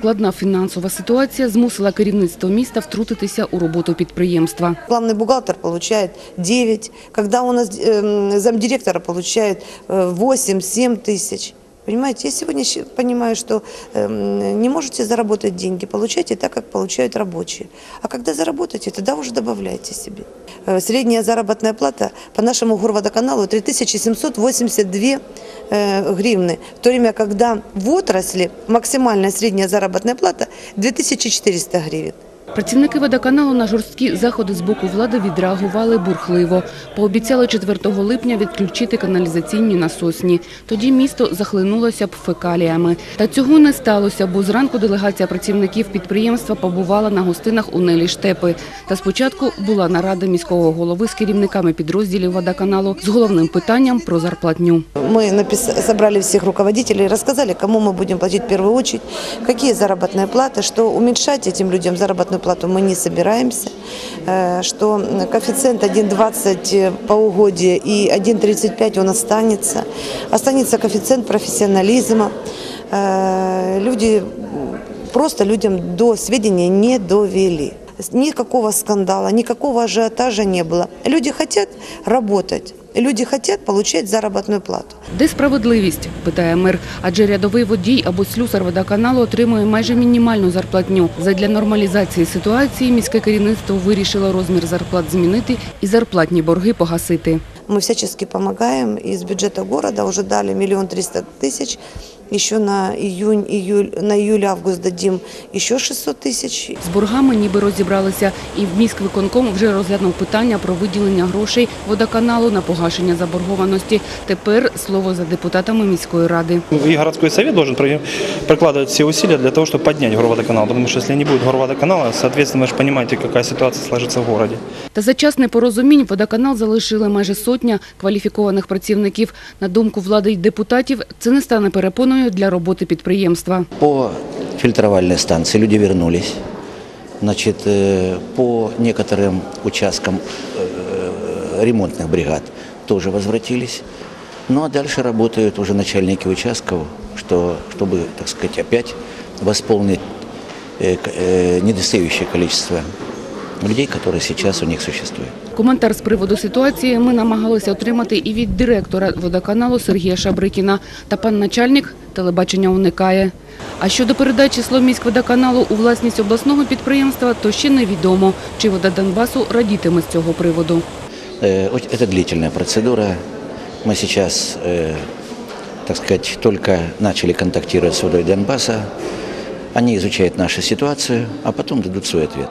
складна фінансова ситуація змусила керівництво міста втрутитися у роботу підприємства. Главный бухгалтер получает 9, когда у нас эм, замдиректора получает 8-7 тысяч. Понимаете, я сегодня щи- понимаю, что эм, не можете заработать деньги, получайте так, как получают рабочие. А когда заработаете, тогда уже добавляйте себе. Э, Средняя заработная плата по нашему горводоканалу 3782 э, гривны, в то время, когда в отрасли максимальная средняя заработная плата 2400 гривен. Працівники водоканалу на жорсткі заходи з боку влади відреагували бурхливо. Пообіцяли 4 липня відключити каналізаційні насосні. Тоді місто захлинулося б фекаліями. Та цього не сталося, бо зранку делегація працівників підприємства побувала на гостинах у Нелі Штепи. Та спочатку була нарада міського голови з керівниками підрозділів водоканалу з головним питанням про зарплатню. Мы напис- собрали всех руководителей, рассказали, кому мы будем платить в первую очередь, какие заработные платы, что уменьшать этим людям заработную плату мы не собираемся, э, что коэффициент 1,20 по угоде и 1,35 он останется, останется коэффициент профессионализма. Э, Люди просто людям до сведения не довели. Никакого скандала, никакого ажиотажа не было. Люди хотят работать, люди хотят получать заработную плату. Де справедливість? питає мер. Адже рядовий водій або слюсар водоканалу отримує майже мінімальну зарплатню. Задля нормалізації ситуації міське керівництво вирішило розмір зарплат змінити і зарплатні борги погасити. Ми всячески допомагаємо і з бюджету города вже дали мільйон триста тысяч Еще на июнь, июль, на июль-август дадим еще 600 тысяч. З боргами ніби розібралися, і в міськвиконком вже розглянув питання про виділення грошей водоканалу на погашення заборгованості. Тепер слово за депутатами міської ради. И городской совет должен при- прикладывать все усилия для того, чтобы поднять горводоканал. Потому что если не будет горводоканала, соответственно, вы же понимаете, какая ситуация сложится в городе. Та за час непорозумінь водоканал залишили майже сотня кваліфікованих працівників. На думку влади й депутатів, це не стане перепоною для роботи підприємства. По фильтровальной станции люди вернулись. Значит, э, по некоторым участкам э, ремонтных бригад тоже возвратились. Ну а дальше работают уже начальники участков, что, чтобы, так сказать, опять восполнить э, к- э, недостающее количество людей, которые сейчас у них существуют. Коментар з приводу ситуації ми намагалися отримати і від директора водоканалу Сергія Шабрикіна. Та пан начальник телебачення уникає. А щодо передачі Словміськводоканалу у власність обласного підприємства, то ще невідомо, чи вода Донбасу радітиме з цього приводу. Э, оч- Это длительная процедура. Мы сейчас, э, так сказать, только начали контактировать с водой Донбасса. Они изучают нашу ситуацию, а потом дадут свой ответ.